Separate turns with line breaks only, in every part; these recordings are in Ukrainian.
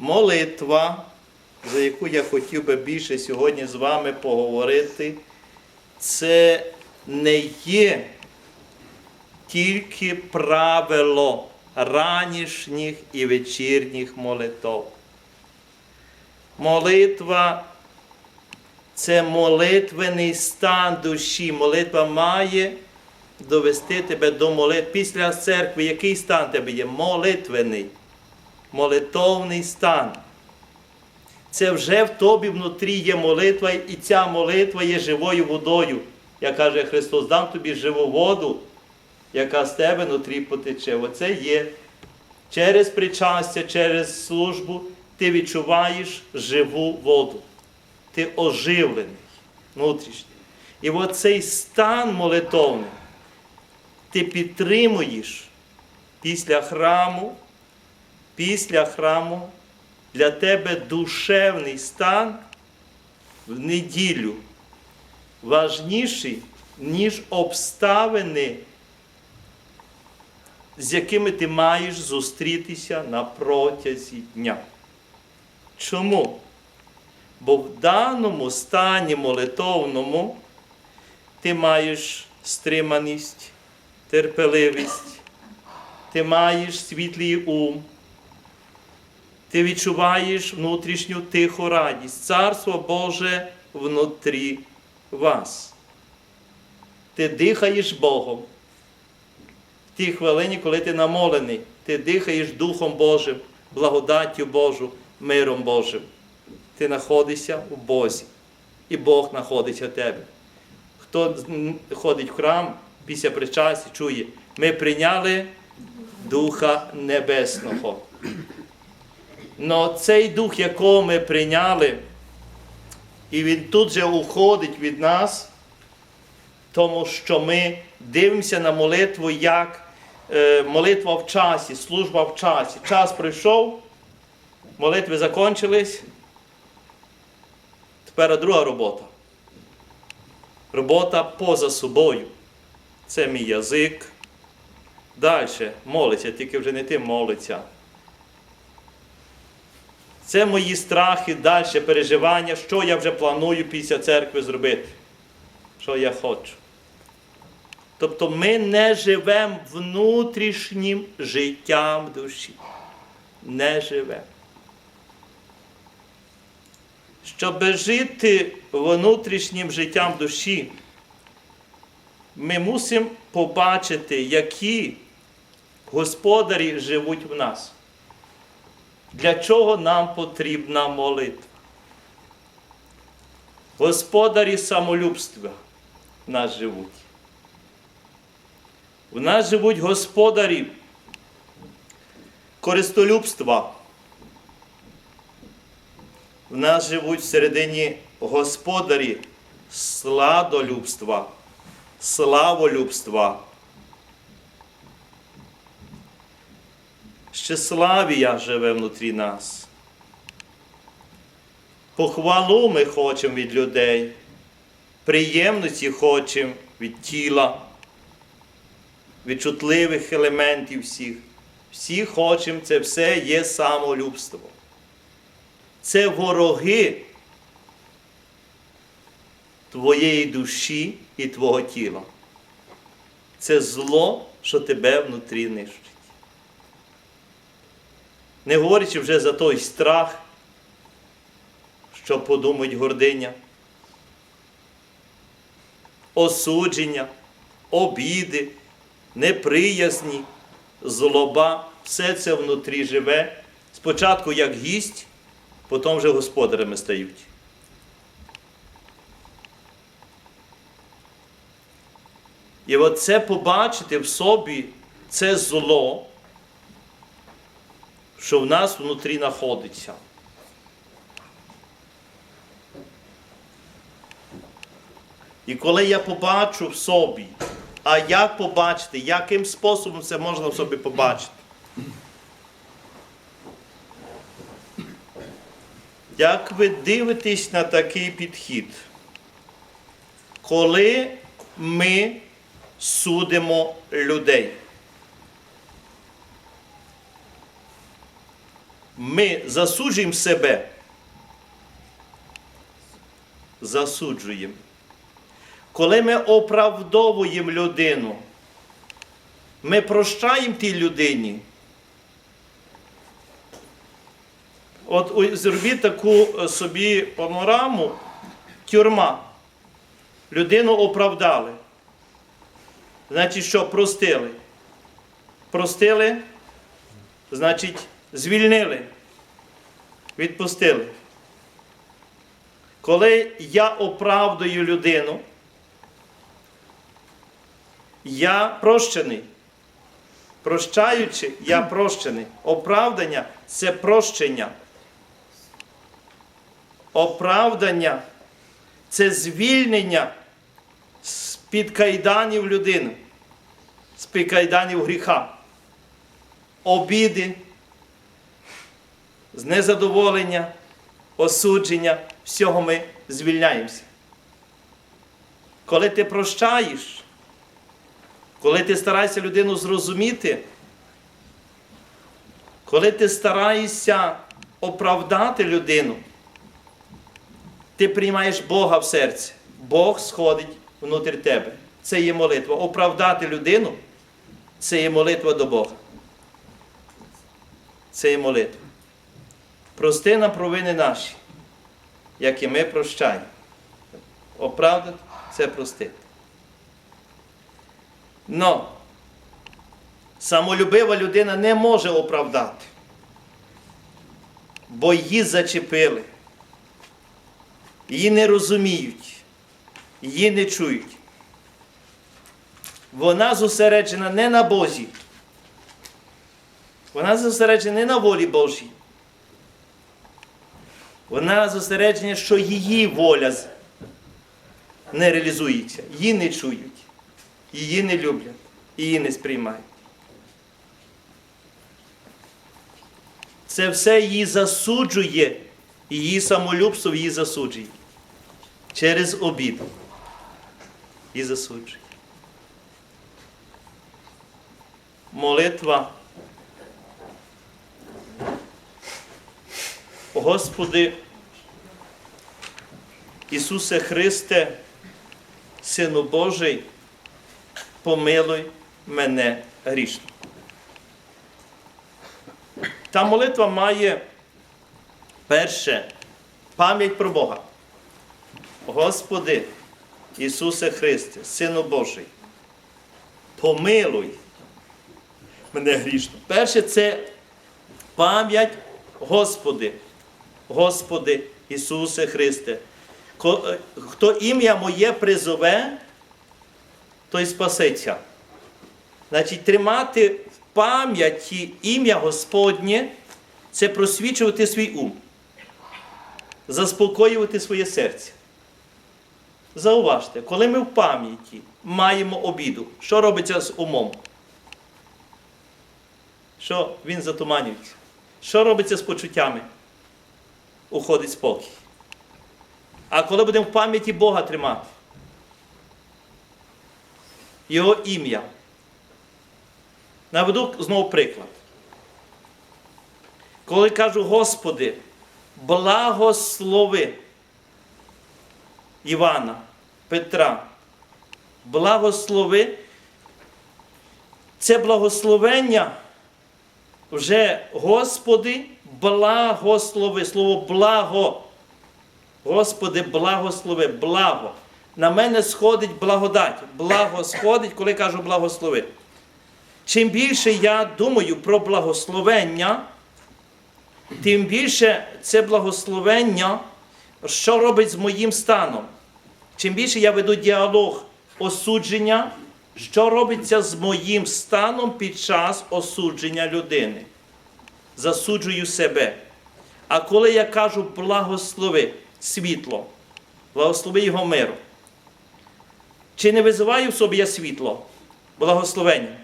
молитва, за яку я хотів би більше сьогодні з вами поговорити, це не є тільки правило ранішніх і вечірніх молитв. Молитва це молитвений стан душі. Молитва має довести тебе до молитви. Після церкви який стан тебе є? Молитвений, молитовний стан. Це вже в тобі внутрі є молитва, і ця молитва є живою водою. Як каже Христос, дам тобі живу воду, яка з тебе внутрі потече. Оце є через причастя, через службу ти відчуваєш живу воду. Ти оживлений внутрішній. І оцей стан молитовний ти підтримуєш після храму, після храму для тебе душевний стан в неділю важніший, ніж обставини, з якими ти маєш зустрітися на протязі дня. Чому? Бо в даному стані молитовному ти маєш стриманість, терпеливість, ти маєш світлий ум, ти відчуваєш внутрішню тиху радість. Царство Боже внутрі вас. Ти дихаєш Богом. В тій хвилині, коли ти намолений, ти дихаєш Духом Божим, благодаттю Божу, миром Божим. Ти знаходишся у Бозі, і Бог знаходиться в тебе. Хто ходить в храм після причасті, чує, ми прийняли Духа Небесного. Но цей дух, якого ми прийняли, і він тут же уходить від нас, тому що ми дивимося на молитву як е, молитва в часі, служба в часі. Час пройшов, молитви закончились. Тепер друга робота. Робота поза собою. Це мій язик. Далі молиться, тільки вже не тим молиться. Це мої страхи, далі переживання, що я вже планую після церкви зробити. Що я хочу. Тобто ми не живемо внутрішнім життям душі. Не живемо. Щоб жити внутрішнім життям душі, ми мусимо побачити, які господарі живуть в нас. Для чого нам потрібна молитва? Господарі самолюбства в нас живуть. В нас живуть господарі користолюбства. В нас живуть всередині господарі сладолюбства, славолюбства. Щеславія живе внутрі нас. Похвалу ми хочемо від людей, приємності хочемо від тіла, від чутливих елементів всіх. Всі хочемо, це все є самолюбство. Це вороги твоєї душі і твого тіла. Це зло, що тебе внутрі нищить. Не говорячи вже за той страх, що подумають гординя, осудження, обіди, неприязні, злоба, все це внутрі живе. Спочатку як гість, потім вже господарями стають. І оце побачити в собі це зло, що в нас внутрі знаходиться. І коли я побачу в собі, а як побачити, яким способом це можна в собі побачити? Як ви дивитесь на такий підхід? Коли ми судимо людей? Ми засуджуємо себе, засуджуємо. Коли ми оправдовуємо людину, ми прощаємо тій людині. От зробіть таку е, собі панораму, тюрма. Людину оправдали. Значить, що простили? Простили, значить, звільнили, відпустили. Коли я оправдую людину, я прощений. Прощаючи, я прощений. Оправдання це прощення. Оправдання це звільнення з-під кайданів людини, з-під кайданів гріха, обіди, з незадоволення, осудження, всього ми звільняємося. Коли ти прощаєш, коли ти стараєшся людину зрозуміти, коли ти стараєшся оправдати людину, ти приймаєш Бога в серці. Бог сходить внутрі тебе. Це є молитва. Оправдати людину це є молитва до Бога. Це є молитва. Прости нам провини наші, як і ми прощаємо. Оправдати це простити. Но самолюбива людина не може оправдати, бо її зачепили. Її не розуміють, її не чують. Вона зосереджена не на Бозі. Вона зосереджена не на волі Божій. Вона зосереджена, що її воля не реалізується. Її не чують, її не люблять, її не сприймають. Це все її засуджує, її самолюбство її засуджує. Через обіду. І засуджує. Молитва. Господи, Ісусе Христе, Сину Божий, помилуй мене грішно. Та молитва має перше пам'ять про Бога. Господи, Ісусе Христе, Сину Божий, помилуй мене грішно. Перше це пам'ять Господи, Господи Ісусе Христе. Е, Хто ім'я моє призове, той спасеться. Значить, тримати в пам'яті ім'я Господнє це просвічувати свій ум, заспокоювати своє серце. Зауважте, коли ми в пам'яті маємо обіду, що робиться з умом? Що він затуманюється? Що робиться з почуттями? Уходить спокій. А коли будемо в пам'яті Бога тримати, Його ім'я. Наведу знову приклад. Коли кажу, Господи, благослови Івана, Петра, благослови, це благословення вже Господи, благослови. Слово благо. Господи, благослови, благо. На мене сходить благодать. Благо сходить, коли кажу благослови. Чим більше я думаю про благословення, тим більше це благословення, що робить з моїм станом. Чим більше я веду діалог осудження, що робиться з моїм станом під час осудження людини. Засуджую себе. А коли я кажу благослови світло, благослови його миру, чи не визиваю в собі я світло, благословення?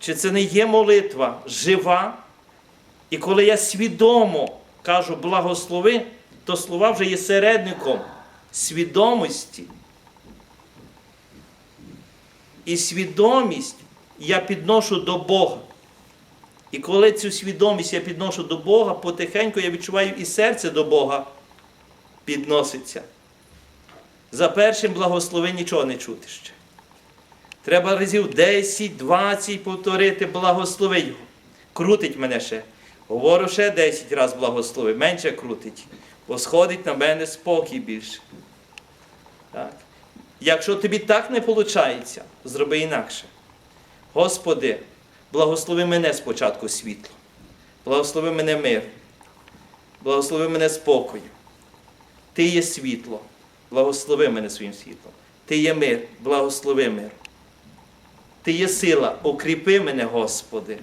Чи це не є молитва жива? І коли я свідомо кажу благослови, то слова вже є середником свідомості. І свідомість я підношу до Бога. І коли цю свідомість я підношу до Бога, потихеньку я відчуваю і серце до Бога підноситься. За першим благослови нічого не чути ще. Треба разів 10, 20 повторити, благослови його. Крутить мене ще. Говорю ще 10 разів благослови, менше крутить. Бо сходить на мене спокій більше. Так. Якщо тобі так не виходить, зроби інакше. Господи, благослови мене спочатку світло. Благослови мене мир. Благослови мене спокою. Ти є світло. Благослови мене своїм світлом. Ти є мир, благослови мир. Ти є сила, укріпи мене, Господи.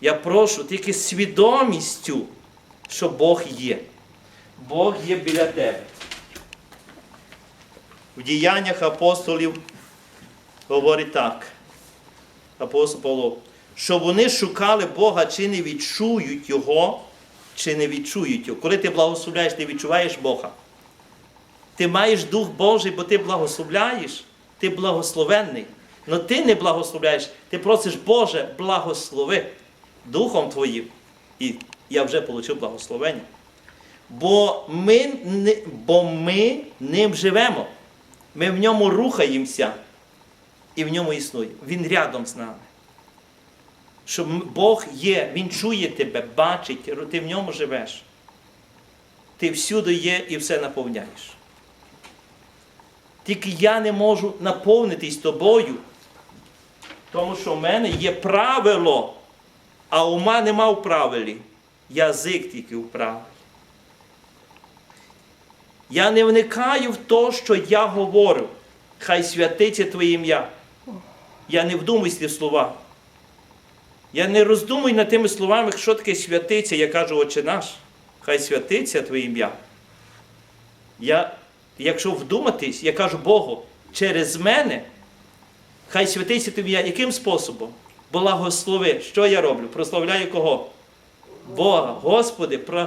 Я прошу тільки свідомістю, що Бог є. Бог є біля тебе. В діяннях апостолів говорить так. Апостол Павло, що вони шукали Бога, чи не відчують Його, чи не відчують Його. Коли ти благословляєш, ти відчуваєш Бога. Ти маєш Дух Божий, бо ти благословляєш, ти благословенний. Но ти не благословляєш, ти просиш, Боже, благослови Духом Твоїм. І я вже отримав благословення. Бо ми, бо ми ним живемо. Ми в ньому рухаємося і в ньому існуємо. Він рядом з нами. Що Бог є, Він чує тебе, бачить, ти в ньому живеш. Ти всюди є і все наповняєш. Тільки я не можу наповнитись тобою, тому що в мене є правило, а ума нема в правилі. Язик тільки в правилі. Я не вникаю в те, що я говорю. Хай святиться Твоє ім'я. Я не вдумуюсь в слова. Я не роздумую над тими словами, що таке святиться. Я кажу, Отче наш, хай святиться Твоє ім'я. Я, якщо вдуматись, я кажу Богу, через мене, хай святиться Твоє ім'я. Яким способом? Благослови. Що я роблю? Прославляю кого? Бога. Господи, про...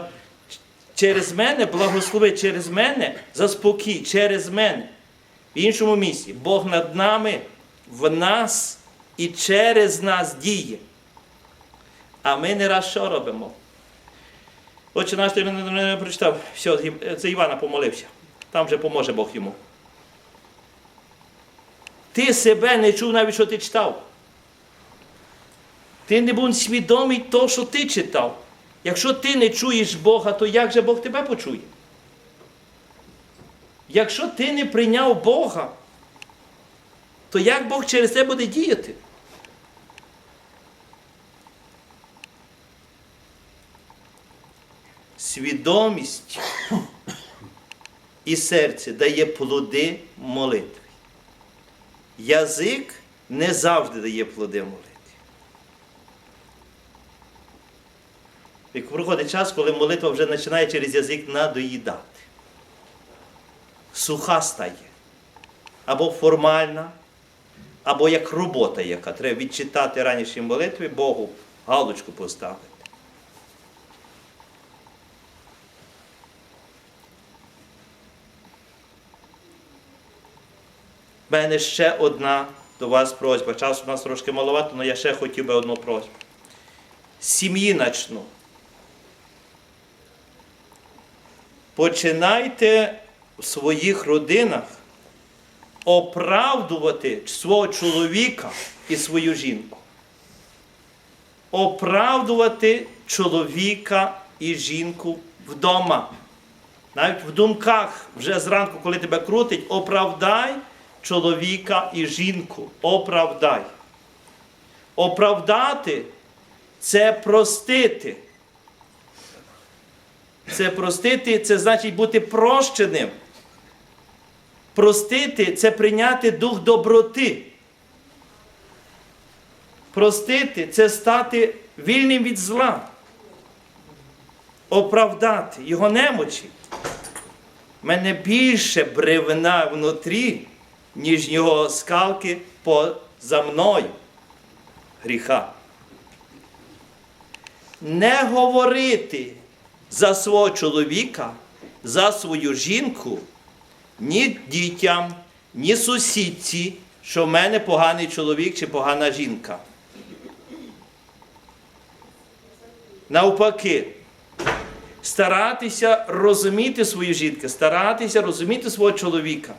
через мене благослови, через мене заспокій, через мене. В іншому місці Бог над нами, в нас і через нас діє. А ми не раз що робимо? Отче наш ти не, прочитав, все, це Івана помолився. Там вже поможе Бог йому. Ти себе не чув навіть, що ти читав. Ти не був свідомий того, що ти читав. Якщо ти не чуєш Бога, то як же Бог тебе почує? Якщо ти не прийняв Бога, то як Бог через це буде діяти? Свідомість і серце дає плоди молитви. Язик не завжди дає плоди молитви. Як проходить час, коли молитва вже починає через язик надоїдати. Суха стає. Або формальна, або як робота, яка треба відчитати ранішні молитви, Богу галочку поставити. У мене ще одна до вас просьба. Часу у нас трошки маловато, але я ще хотів би одну просьбу. Сім'ї начну. Починайте в своїх родинах оправдувати свого чоловіка і свою жінку. Оправдувати чоловіка і жінку вдома. Навіть в думках вже зранку, коли тебе крутить, оправдай чоловіка і жінку. Оправдай. Оправдати це простити. Це простити, це значить бути прощеним. Простити це прийняти дух доброти. Простити це стати вільним від зла. Оправдати його немочі. Мене більше бревна внутрі, ніж його скалки поза мною. Гріха. Не говорити за свого чоловіка, за свою жінку, ні дітям, ні сусідці, що в мене поганий чоловік чи погана жінка. Навпаки, старатися розуміти свою жінку, старатися розуміти свого чоловіка.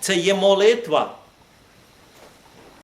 Це є молитва.